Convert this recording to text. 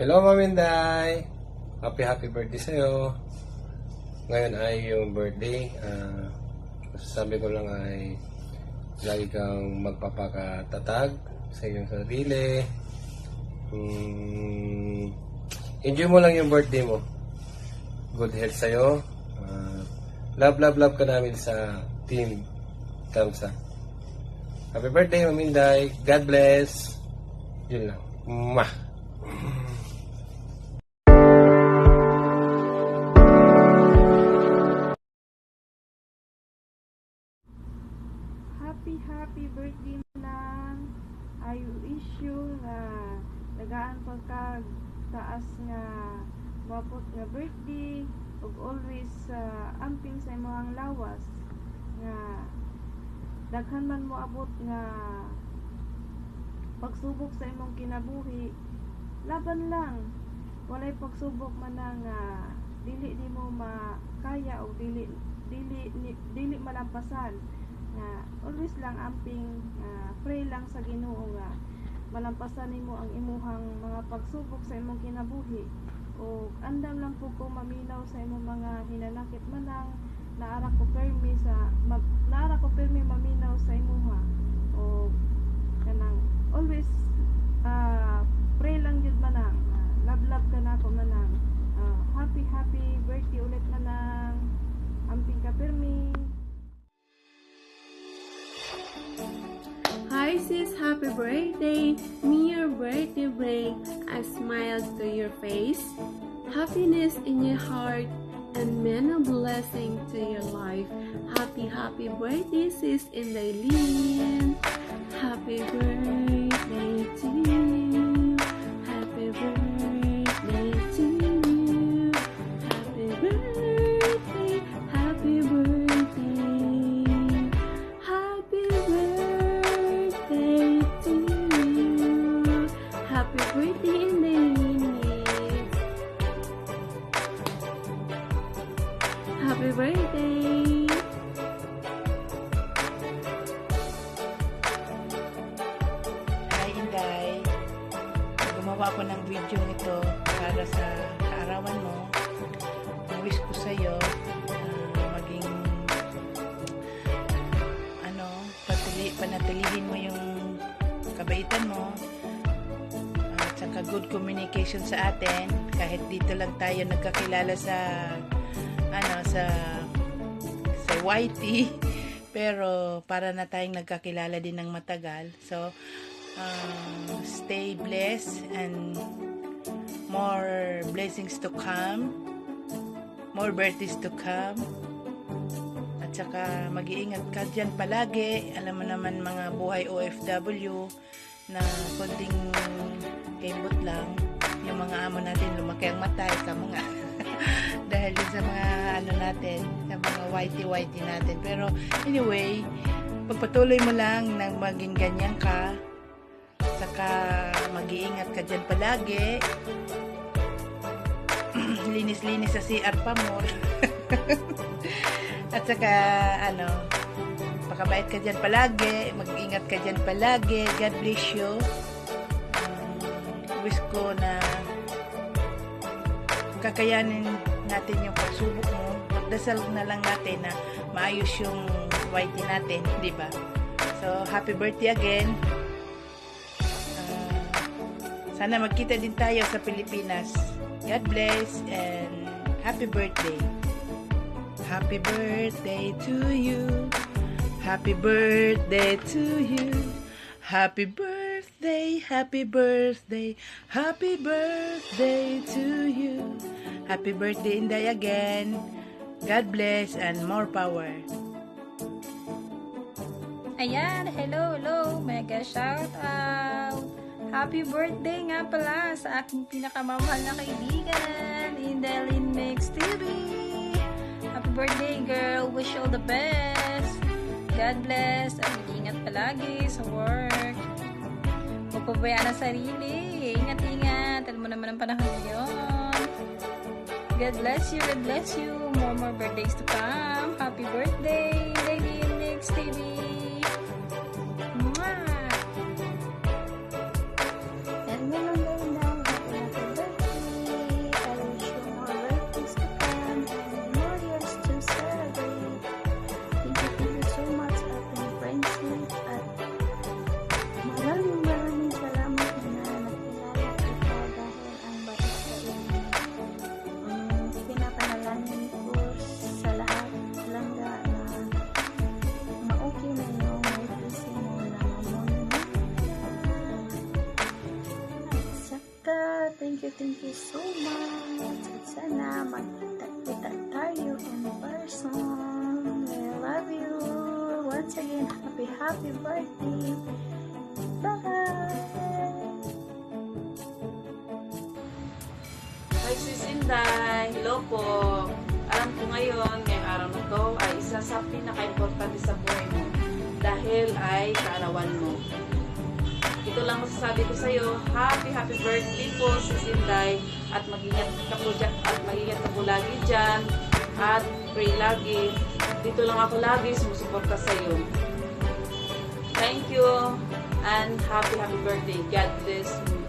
Hello, Maminday! Happy, happy birthday sa'yo. Ngayon ay yung birthday. Ah, masasabi ko lang ay lagi kang magpapakatatag sa iyong sarili. Hmm, enjoy mo lang yung birthday mo. Good health sa'yo. Ah, love, love, love ka namin sa team Kamsa. Happy birthday, Maminday. God bless. Yun lang. Mwah! Nagaan pa ka taas nga mapot nga birthday ug always sa amping sa imong lawas nga daghan man mo abot nga pagsubok sa imong kinabuhi laban lang. Walay pagsubok man na nga dili di mo makaya o dili dili ni- dili malampasan. Nga always lang amping nga pray lang sa Ginoo nga malampasan nimo ang imuhang mga pagsubok sa imong kinabuhi. O andam lang po ko maminaw sa imong mga hinanakit manang naara ko permi sa Happy birthday! Me your birthday break. a smile to your face. Happiness in your heart and many blessings to your life. Happy, happy birthday sis in Dailin. Happy birthday Happy birthday in the evening. Happy birthday. Hi, Inday. Gumawa ko ng video nito para sa kaarawan mo. Wish ko sa'yo, ah, maging, ano, patili, panatilihin mo yung kabaitan mo. At saka good communication sa atin. Kahit dito lang tayo nagkakilala sa, ano, sa, sa YT. Pero para na tayong nagkakilala din ng matagal. So, um, stay blessed and more blessings to come. More birthdays to come. At saka mag-iingat ka dyan palagi. Alam mo naman mga buhay OFW na konting kembot lang. Yung mga amo natin lumaki ang matay ka mga dahil sa mga ano natin, sa mga whitey-whitey natin. Pero anyway, pagpatuloy mo lang na maging ganyan ka, saka mag-iingat ka dyan palagi. Linis-linis sa CR pa mo. At saka, ano, pakabait ka dyan palagi, mag-ingat ka dyan palagi. God bless you. Wish ko na kakayanin natin yung pagsubok mo. Magdasal na lang natin na maayos yung whitey natin, di ba? So, happy birthday again. Ah, sana magkita din tayo sa Pilipinas. God bless and happy birthday. Happy birthday to you. Happy birthday to you. Happy birthday, happy birthday, happy birthday to you. Happy birthday, Inday, again. God bless and more power. Ayan, hello, hello, mega shout out. Happy birthday nga pala sa aking pinakamamahal na kaibigan, Indelin Mix TV. Happy birthday, girl. Wish you all the best. God bless. At mag-ingat palagi sa work. Huwag pabayaan ang sarili. Ingat-ingat. Alam mo naman ang panahon ngayon. God bless you. God bless you. More more birthdays to come. Happy birthday, Lady Mix TV. Thank you so much. At sana magkita-kita tayo in person. I love you. Once again, happy, happy birthday. Bye! Hi, Sis Inday. Hello po. Alam ko ngayon, ngayong araw na to, ay isa sa pinaka-importante sa buhay mo. Dahil ay kaarawan mo. Ito lang masasabi ko sa iyo, happy, happy birthday po, Sis Inday. At mag-ingat ka po dyan, at mag-ingat po lagi dyan. At pray lagi. Dito lang ako lagi, sumusuporta sa iyo. Thank you. And happy, happy birthday. God bless you.